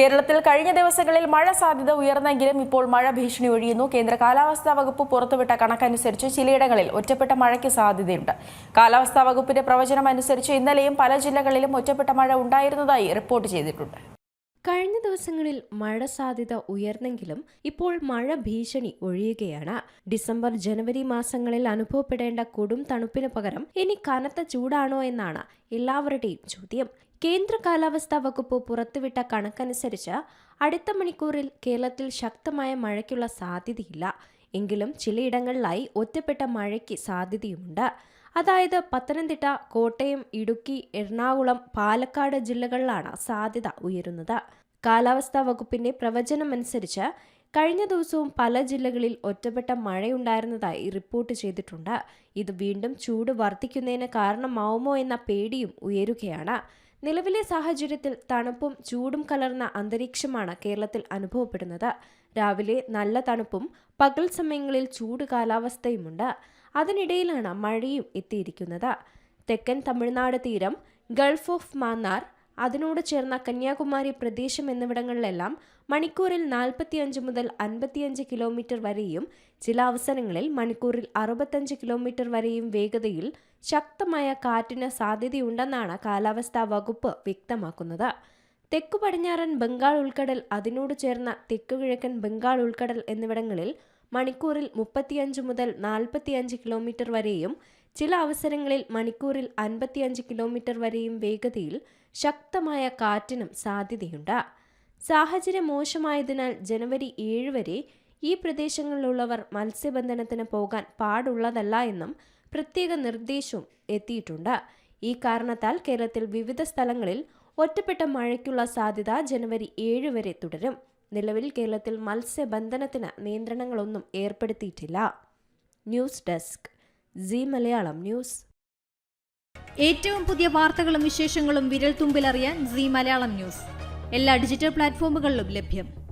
കേരളത്തിൽ കഴിഞ്ഞ ദിവസങ്ങളിൽ മഴ സാധ്യത ഉയർന്നെങ്കിലും ഇപ്പോൾ മഴ ഭീഷണി ഒഴിയുന്നു. കേന്ദ്ര കാലാവസ്ഥാ വകുപ്പ് പുറത്തുവിട്ട കണക്കനുസരിച്ച് ചിലയിടങ്ങളിൽ ഒറ്റപ്പെട്ട മഴയ്ക്ക് സാധ്യതയുണ്ട്. കാലാവസ്ഥാ വകുപ്പിന്റെ പ്രവചനം അനുസരിച്ച് ഇന്നലെയും പല ജില്ലകളിലും ഒറ്റപ്പെട്ട മഴ ഉണ്ടായിരുന്നതായി റിപ്പോർട്ട് ചെയ്തിട്ടുണ്ട്. കഴിഞ്ഞ ദിവസങ്ങളിൽ മഴ സാധ്യത ഉയർന്നെങ്കിലും ഇപ്പോൾ മഴ ഭീഷണി ഒഴിയുകയാണ്. ഡിസംബർ ജനുവരി മാസങ്ങളിൽ അനുഭവപ്പെടേണ്ട കൊടും തണുപ്പിന് പകരം ഇനി കനത്ത ചൂടാണോ എന്നാണ് എല്ലാവരുടെയും ചോദ്യം. കേന്ദ്ര കാലാവസ്ഥാ വകുപ്പ് പുറത്തുവിട്ട കണക്കനുസരിച്ച് അടുത്ത മണിക്കൂറിൽ കേരളത്തിൽ ശക്തമായ മഴയ്ക്കുള്ള സാധ്യതയില്ല. എങ്കിലും ചിലയിടങ്ങളിലായി ഒറ്റപ്പെട്ട മഴയ്ക്ക് സാധ്യതയുമുണ്ട്. അതായത് പത്തനംതിട്ട കോട്ടയം ഇടുക്കി എറണാകുളം പാലക്കാട് ജില്ലകളിലാണ് സാധ്യത ഉയരുന്നത്. കാലാവസ്ഥാ വകുപ്പിന്റെ പ്രവചനമനുസരിച്ച് കഴിഞ്ഞ ദിവസവും പല ജില്ലകളിൽ ഒറ്റപ്പെട്ട മഴയുണ്ടായിരുന്നതായി റിപ്പോർട്ട് ചെയ്തിട്ടുണ്ട്. ഇത് വീണ്ടും ചൂട് വർദ്ധിക്കുന്നതിന് കാരണമാവുമോ എന്ന പേടിയും ഉയരുകയാണ്. നിലവിലെ സാഹചര്യത്തിൽ തണുപ്പും ചൂടും കലർന്ന അന്തരീക്ഷമാണ് കേരളത്തിൽ അനുഭവപ്പെടുന്നത്. രാവിലെ നല്ല തണുപ്പും പകൽ സമയങ്ങളിൽ ചൂട് കാലാവസ്ഥയുമുണ്ട്. അതിനിടയിലാണ് മഴയും എത്തിയിരിക്കുന്നത്. തെക്കൻ തമിഴ്നാട് തീരം ഗൾഫ് ഓഫ് മാന്നാർ അതിനോട് ചേർന്ന കന്യാകുമാരി പ്രദേശം എന്നിവിടങ്ങളിലെല്ലാം മണിക്കൂറിൽ നാൽപ്പത്തിയഞ്ച് മുതൽ അൻപത്തിയഞ്ച് കിലോമീറ്റർ വരെയും ചില അവസരങ്ങളിൽ മണിക്കൂറിൽ അറുപത്തഞ്ച് കിലോമീറ്റർ വരെയും വേഗതയിൽ ശക്തമായ കാറ്റിന് സാധ്യതയുണ്ടെന്നാണ് കാലാവസ്ഥാ വകുപ്പ് വ്യക്തമാക്കുന്നത്. തെക്കു പടിഞ്ഞാറൻ ബംഗാൾ ഉൾക്കടൽ അതിനോട് ചേർന്ന തെക്കുകിഴക്കൻ ബംഗാൾ ഉൾക്കടൽ എന്നിവിടങ്ങളിൽ മണിക്കൂറിൽ മുപ്പത്തിയഞ്ച് മുതൽ നാൽപ്പത്തിയഞ്ച് കിലോമീറ്റർ വരെയും ചില അവസരങ്ങളിൽ മണിക്കൂറിൽ അൻപത്തിയഞ്ച് കിലോമീറ്റർ വരെയും വേഗതയിൽ ശക്തമായ കാറ്റിനും സാധ്യതയുണ്ട്. സാഹചര്യം മോശമായതിനാൽ ജനുവരി ഏഴ് വരെ ഈ പ്രദേശങ്ങളിലുള്ളവർ മത്സ്യബന്ധനത്തിന് പോകാൻ പാടുള്ളതല്ല എന്നും പ്രത്യേക നിർദ്ദേശവും എത്തിയിട്ടുണ്ട്. ഈ കാരണത്താൽ കേരളത്തിൽ വിവിധ സ്ഥലങ്ങളിൽ ഒറ്റപ്പെട്ട മഴയ്ക്കുള്ള സാധ്യത ജനുവരി ഏഴ് വരെ തുടരും. നിലവിൽ കേരളത്തിൽ മത്സ്യബന്ധനത്തിന് നിയന്ത്രണങ്ങളൊന്നും ഏർപ്പെടുത്തിയിട്ടില്ല. News desk C Malayalam news. ഏറ്റവും പുതിയ വാർത്തകളും വിശേഷങ്ങളും വിരൽ തുമ്പിലറിയാൻ സി മലയാളം ന്യൂസ്. എല്ലാ ഡിജിറ്റൽ പ്ലാറ്റ്ഫോമുകളിലും ലഭ്യം.